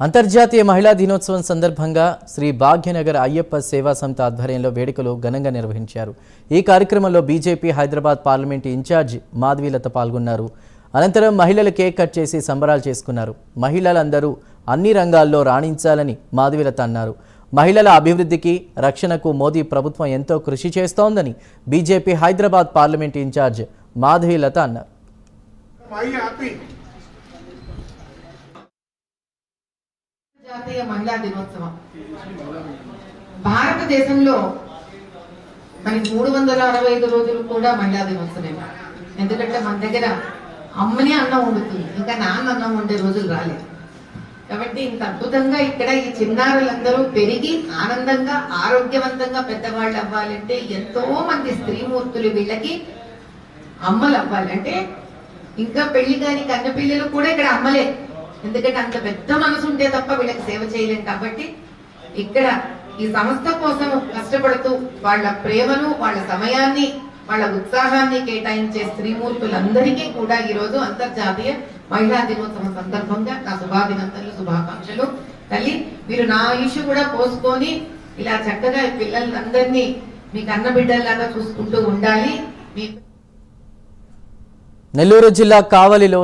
అంతర్జాతీయ మహిళా దినోత్సవం సందర్భంగా శ్రీ భాగ్యనగర్ అయ్యప్ప సేవా సంస్థ ఆధ్వర్యంలో వేడుకలు ఘనంగా నిర్వహించారు. ఈ కార్యక్రమంలో BJP Hyderabad parliament incharge Madhavilatha పాల్గొన్నారు. అనంతరం మహిళలు కేక్ కట్ చేసి సంబరాలు చేసుకున్నారు. మహిళలందరూ అన్ని రంగాల్లో రాణించాలని మాధవీలత అన్నారు. మహిళల అభివృద్ధికి రక్షణకు మోదీ ప్రభుత్వం ఎంతో కృషి చేస్తోందని BJP Hyderabad parliament incharge Madhavilatha అన్నారు. అంతర్జాతీయ జాతీయ మహిళా దినోత్సవం. భారతదేశంలో మనకి మూడు వందల అరవై ఐదు రోజులు కూడా మహిళా దినోత్సవమే. ఎందుకంటే మన దగ్గర అమ్మనే అన్నం వండుతుంది. ఇంకా నాన్న అన్నం వండే రోజులు రాలేదు. కాబట్టి ఇంత అద్భుతంగా ఇక్కడ ఈ చిన్నారులందరూ పెరిగి ఆనందంగా ఆరోగ్యవంతంగా పెద్దవాళ్ళు అవ్వాలంటే ఎంతో మంది స్త్రీమూర్తులు వీళ్ళకి అమ్మలు అవ్వాలంటే ఇంకా పెళ్ళి కాని కన్నపిల్లలు కూడా ఇక్కడ అమ్మలే. ఎందుకంటే అంత పెద్ద మనసు ఉంటే తప్ప వీళ్ళకి సేవ చేయలేం కాబట్టి ఇక్కడ ఈ సంస్థ కోసం కష్టపడుతూ వాళ్ళ ప్రేమను వాళ్ళ సమయాన్ని వాళ్ళ ఉత్సాహాన్ని కేటాయించే స్త్రీమూర్తులందరికీ కూడా ఈ రోజు అంతర్జాతీయ మహిళా దినోత్సవం సందర్భంగా నా శుభాభినందనలు శుభాకాంక్షలు. తల్లి మీరు నా ఆయుష్ కూడా పోసుకొని ఇలా చక్కగా పిల్లలందరినీ మీకు అన్న బిడ్డల్లాగా చూసుకుంటూ ఉండాలి. మీ నెల్లూరు జిల్లా కావలిలో